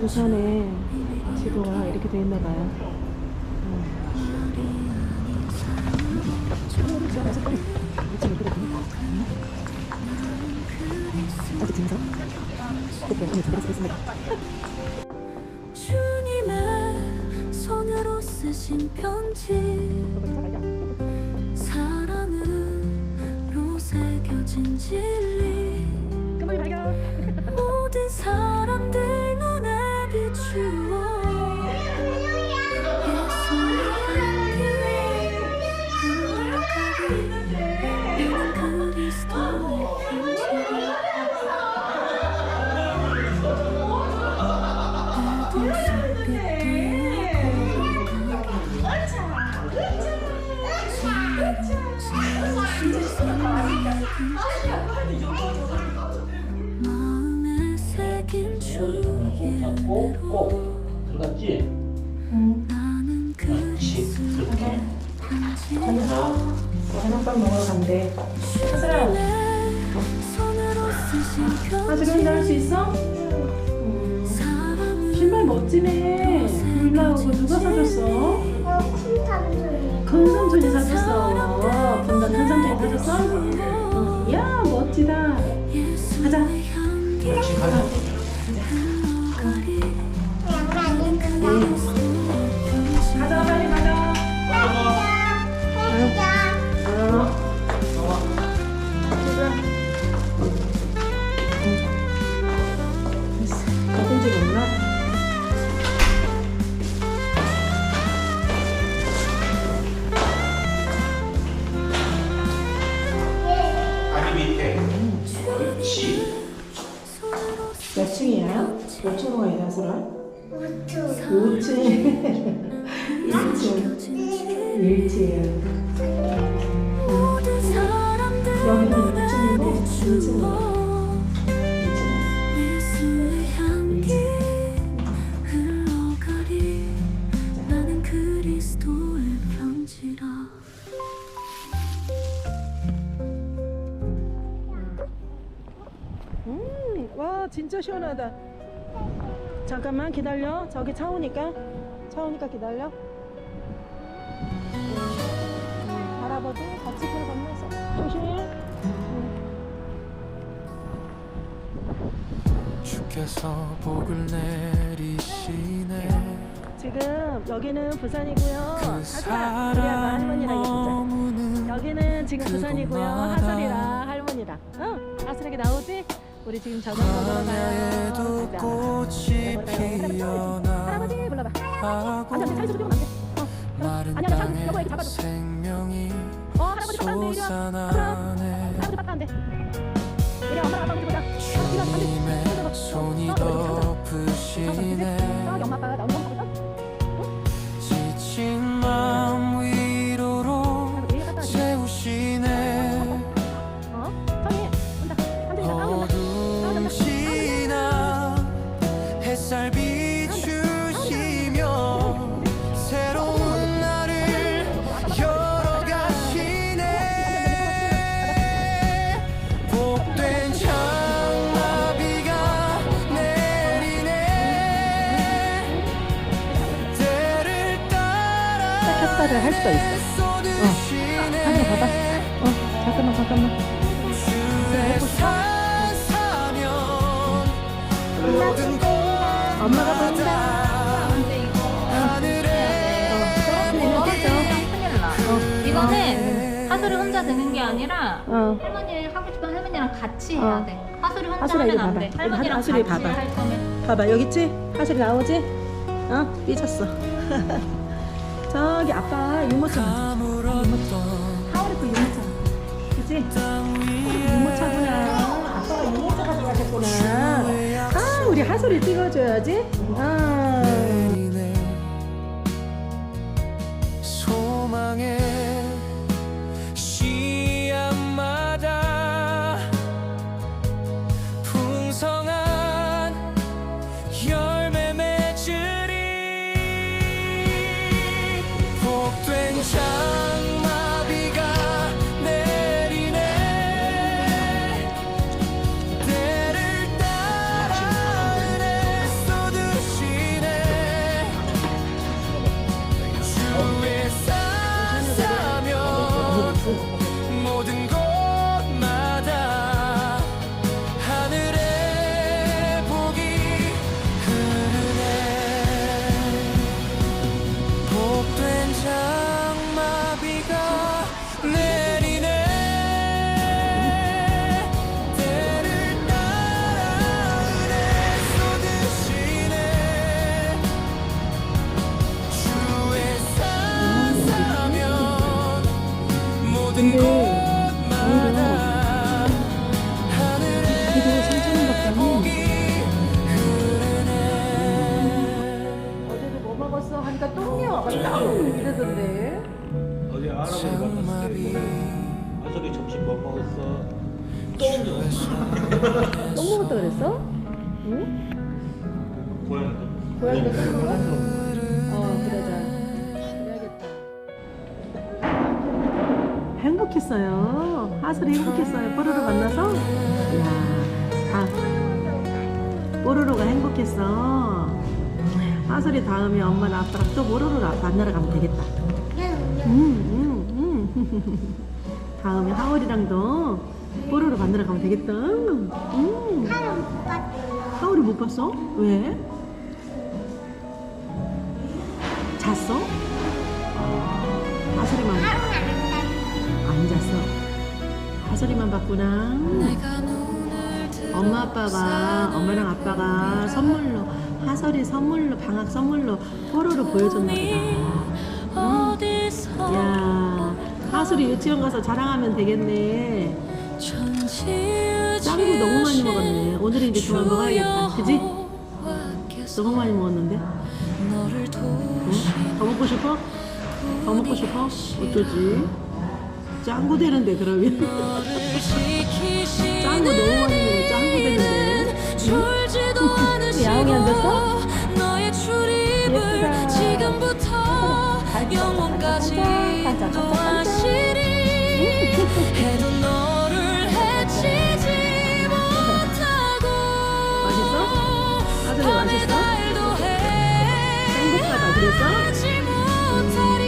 부산에 지도가 이렇게 돼 있나 봐요. 오늘 준비했습니다. 주님의 손으로 쓰신 편지 사랑으로 새겨진 진리 주의 은혜로 들어갔지? 나는 그리스도의 편지를 해먹밥 먹으러 간대. 주님의 손으로 쓰신 아직 편지 혼자 할수 있어? 사랑으로 신발 멋지네. 물 나오고 누가 사줬어? 큰 삼촌이 사줬어. 분단 큰 삼촌이 사줬어? 어, 이야 멋지다. 가자. 같이. 가자 됐어. 어딘지 몰라? 다리 밑에. 그렇지. 몇 층이야? 몇 층으로 가야 돼, 하슬아? 5층. 1층. 1층. 모든 그리스도의 편지라 음, 와, 진짜 시원하다. 잠깐만 기다려. 저기 차 오니까. 차 오니까 기다려. 음, 할아버지 같이 길 건너서 조심. 주께서 복을 내리시네 지금 여기는 부산이고요. 그 하슬아, 우리 아빠 할머니랑 있자. 여기는 지금 부산이고요. 하슬이랑 할머니랑. 어, 하슬에게 나오지? 우리 지금 저녁 먹으러 가요. 꽃이 피어나 할아버지 불러봐. 하고 앉아, 차에서 조금 안 돼. 어, 마른 아니야, 나 여보, 여기 땅에 잡아줘. 어, 할아버지 안 돼. 수가 있어. 쏟으시네 하늘 봐봐. 어, 잠깐만, 잠깐만. 엄마가 보인다. 이거는 하소리 혼자 되는 게 아니라 어. 할머니 하고 싶은 할머니랑 같이 어. 해야 돼. 하소리 혼자 하소리 하면 안 봐봐. 돼. 할머니랑 하소리 같이 봐봐. 할 거면 봐봐, 여기 있지? 하슬이 나오지? 어? 삐졌어. 저기 아빠 유모차 가자. 아무렇던 하울이 그 유모차. 그치? 유모차구나. 아빠가 유모차 가져가셨구나. 아, 우리 하솔이 찍어줘야지. 아. 이러던데. 어제 할아버지 만났을 때 아소리 점심 뭐 먹었어? 똥똥 먹었다 그랬어? 응? 고양이도 고양이도 똥 먹어? 어, 그러자. 그래야겠다. 행복했어요. 하슬이 행복했어요. 뽀로로 만나서. 이야, 아, 뽀로로가 행복했어. 하슬이 다음에 엄마랑 아빠랑 또 뽀로로 만나러 가면 되겠다. 음, 음, 음. 다음에 하울이랑도 뽀로로 만나러 가면 되겠다. 음. 하울이 못 봤어? 왜? 잤어? 하슬이만 안 잤어. 하슬이만 봤구나. 엄마 아빠가 엄마랑 아빠가 선물로 하설이 선물로 방학 선물로 뽀로로 보여줬나 보다. 어디서 야, 하슬이 유치원 가서 자랑하면 되겠네. 짱구 너무 많이 먹었네. 오늘은 이제 그만 먹어야겠다. 그지? 너무 많이 먹었는데? 응? 더 먹고 싶어? 더 먹고 싶어? 어쩌지? 짱구 되는데 그러면 짱구 너무 많이 먹으면 짱구 되는데 않으시고 야옹이 앉았어? 예쁘다. 지금부터 영원까지 인도하시리 해도 너를 해치지 못하고 맛있어? 아들이 밤에 맛있어? 달도 행복하다 그랬어? 해하지 못하리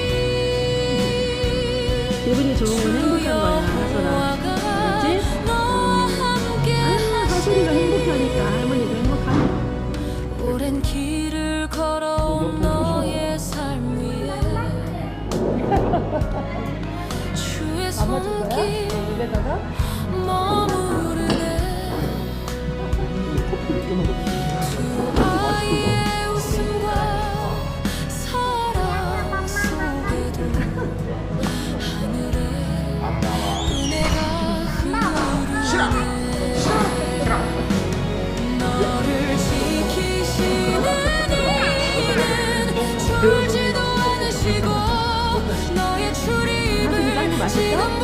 기분이 좋으면 행복한 거야 하솔아 알았지? 너와 함께 아 하솔이가 행복하니까 오랜 길을 걸어온 너의 삶 위에 주의 손길 머무르네 졸지도 않으시고 너의 출입을? 지금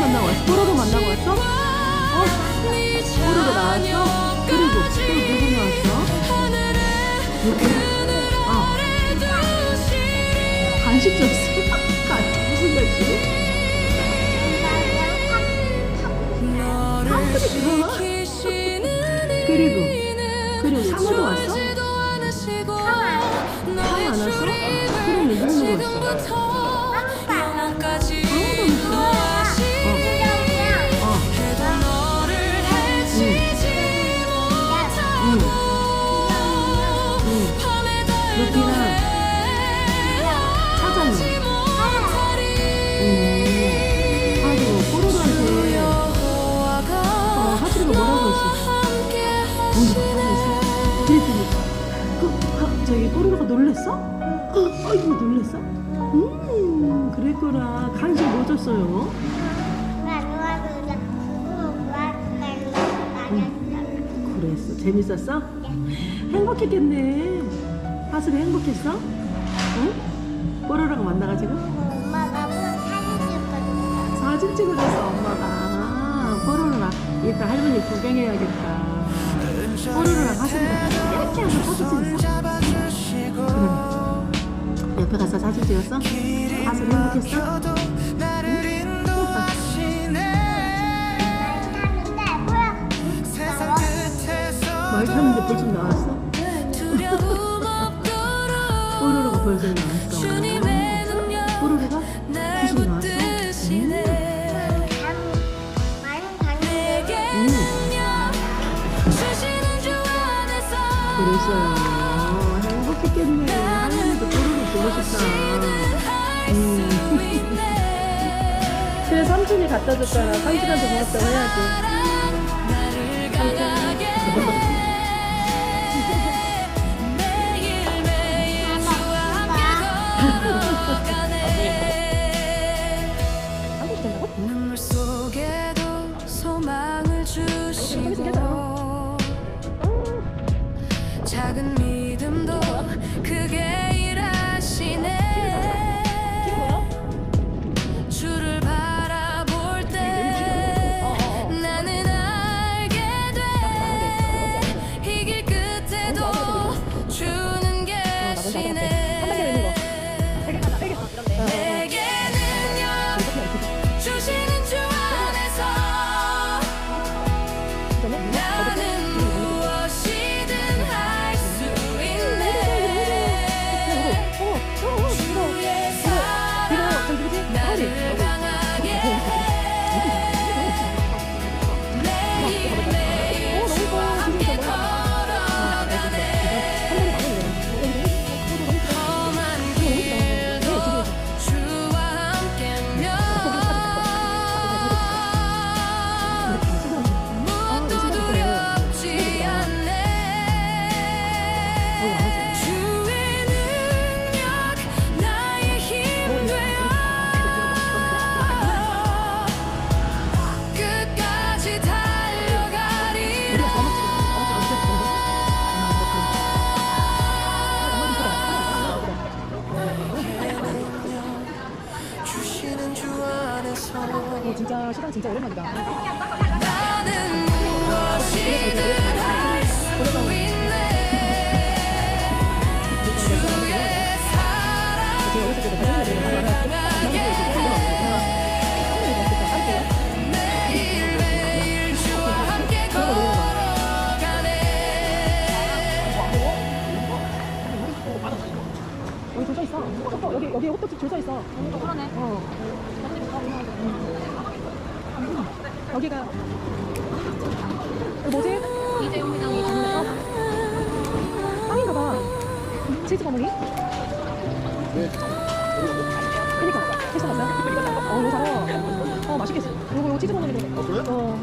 만나고 왔어? 뽀로로 만나고 왔어? 어? 네 뽀로로 나왔어? 그리고 또 누구 나왔어? 누구? 어 간식 줬어? 음. 여호와가 어, 하슬이가 뭐라고 했어? 함께 뭔지 모르겠어. 그랬더니 그 아, 저기 뽀로로가 놀랬어? 어, 아이고 놀랬어? 음 그랬구나 간식 뭐 줬어요? 그랬어 재밌었어? 행복했겠네 하슬이 행복했어? 응? 뽀로로가 만나가지고 사진 찍어줬어 엄마가 뽀로로랑 이따 할머니 구경해야겠다 뽀로로랑 하슬이가 이렇게 하고 사진 찍었어? 그래 옆에 가서 사진 찍었어? 하슬이 행복했어? 말 타는데 벌써 나왔어? 벌써 나왔어. 뽀로로가 90 나왔어. 음. 그랬어요. 행복했겠네. 하늘에도 뽀로로 보고 싶다. 음. 그래 삼촌이 갖다 줬잖아. 삼촌한테 고맙다고 해야지. 감사합니다. Shayna. 어머니? 네. 그니까 해서 갔어요? 어 이거 잘해요 어 맛있겠어. 요거 요거 치즈 버거리거든 어 아, 그래? 어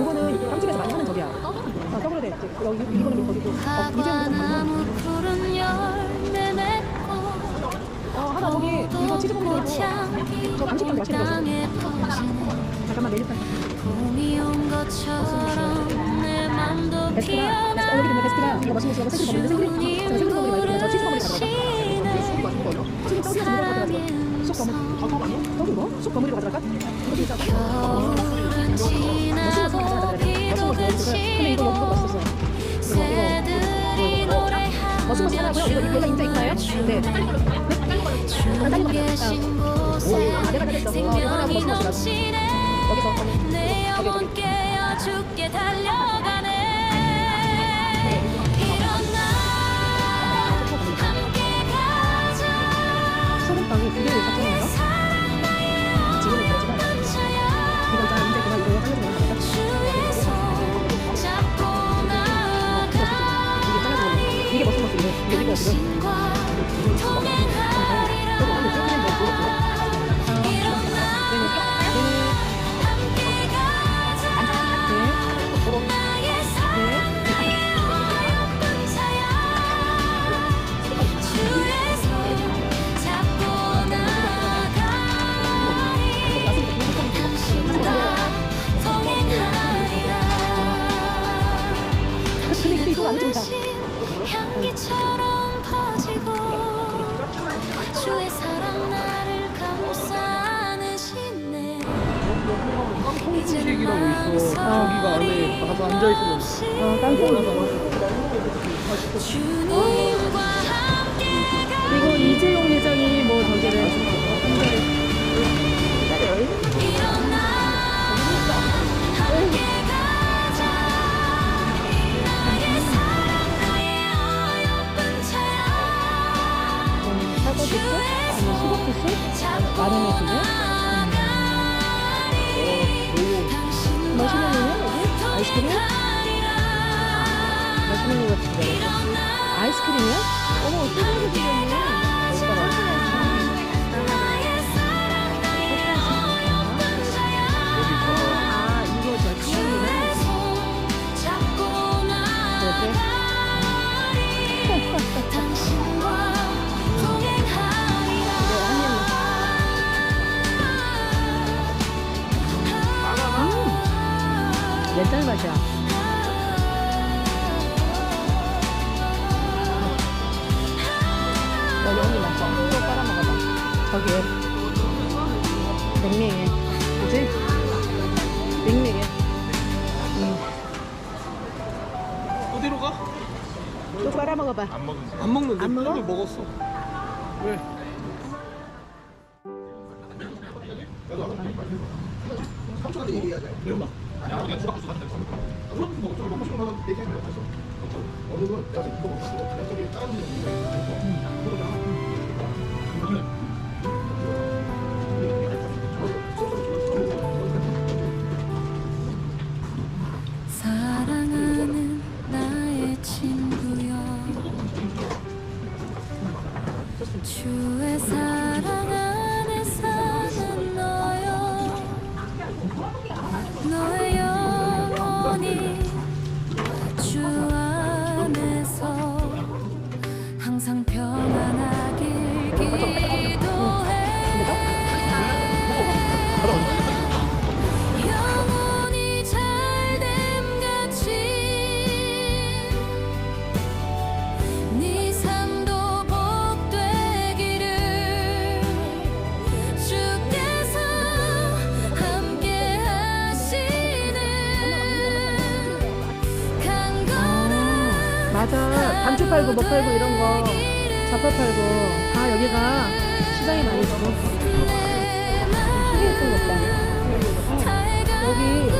요거는 빵집에서 많이 하는 저기야. 아 더블에 돼. 여기 이거는 뭐 거기고 어 이재훈도. 뭐 나무 어 하나 거기 이거 치즈 버거리고 저 반죽도 맛있게 먹었어 잠깐만 내일 빨리. 베스트가 베스트가 이거 맛있는 거 생크림 버거리인데 생크림 생크림 버거리 말고 생명이 넘치네. 내 마련해주고 음. 맛있는 거냐 여기? 아이스크림? 맛있는 거 같은데 아이스크림이야? 어머 어떻게 생겼냐 맨날 마셔. 너 여기 마셔. 또 빨아 먹어봐. 거기에. 맹맹해. 그지? 맹맹해. 응. 어디로 가? 또 빨아 먹어봐. 안 먹는데. 안 먹는데. 안 먹어? 먹었어. 왜? 사랑하는 팔고 뭐 팔고 이런 거. 잡화 팔고. 다 여기가 시장이 많이 있어. 시계 예쁜 것 봐. 여기